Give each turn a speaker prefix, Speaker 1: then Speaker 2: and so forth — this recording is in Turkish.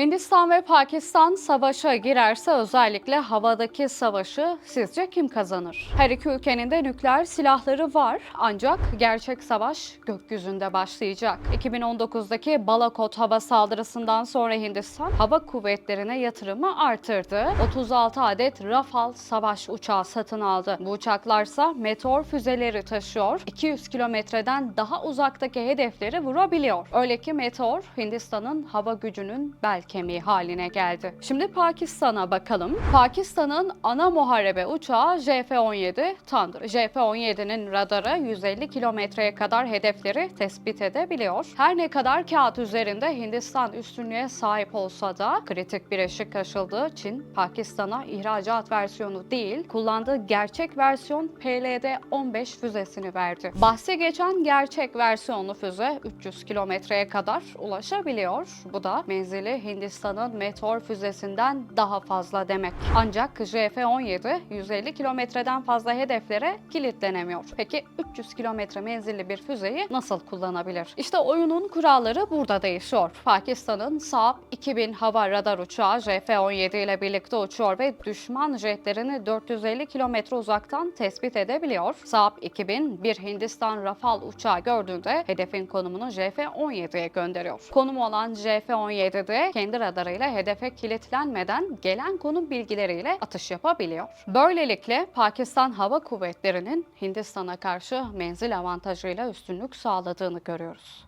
Speaker 1: Hindistan ve Pakistan savaşa girerse özellikle havadaki savaşı sizce kim kazanır? Her iki ülkenin de nükleer silahları var ancak gerçek savaş gökyüzünde başlayacak. 2019'daki Balakot hava saldırısından sonra Hindistan hava kuvvetlerine yatırımı artırdı. 36 adet Rafale savaş uçağı satın aldı. Bu uçaklarsa meteor füzeleri taşıyor. 200 kilometreden daha uzaktaki hedefleri vurabiliyor. Öyle ki meteor Hindistan'ın hava gücünün bel kemiği haline geldi. Şimdi Pakistan'a bakalım. Pakistan'ın ana muharebe uçağı JF-17 Thunder. JF-17'nin radarı 150 kilometreye kadar hedefleri tespit edebiliyor. Her ne kadar kağıt üzerinde Hindistan üstünlüğe sahip olsa da kritik bir eşik aşıldığı Çin, Pakistan'a ihracat versiyonu değil, kullandığı gerçek versiyon PLD-15 füzesini verdi. Bahsi geçen gerçek versiyonlu füze 300 kilometreye kadar ulaşabiliyor. Bu da menzili Hindistan'ın Meteor füzesinden daha fazla demek. Ancak JF-17 150 kilometreden fazla hedeflere kilitlenemiyor. Peki 300 kilometre menzilli bir füzeyi nasıl kullanabilir? İşte oyunun kuralları burada değişiyor. Pakistan'ın Saab 2000 hava radar uçağı JF-17 ile birlikte uçuyor ve düşman jetlerini 450 kilometre uzaktan tespit edebiliyor. Saab 2000 bir Hindistan Rafale uçağı gördüğünde hedefin konumunu JF-17'ye gönderiyor. Konumu olan JF-17 de kendi radarıyla hedefe kilitlenmeden gelen konum bilgileriyle atış yapabiliyor. Böylelikle Pakistan Hava Kuvvetleri'nin Hindistan'a karşı menzil avantajıyla üstünlük sağladığını görüyoruz.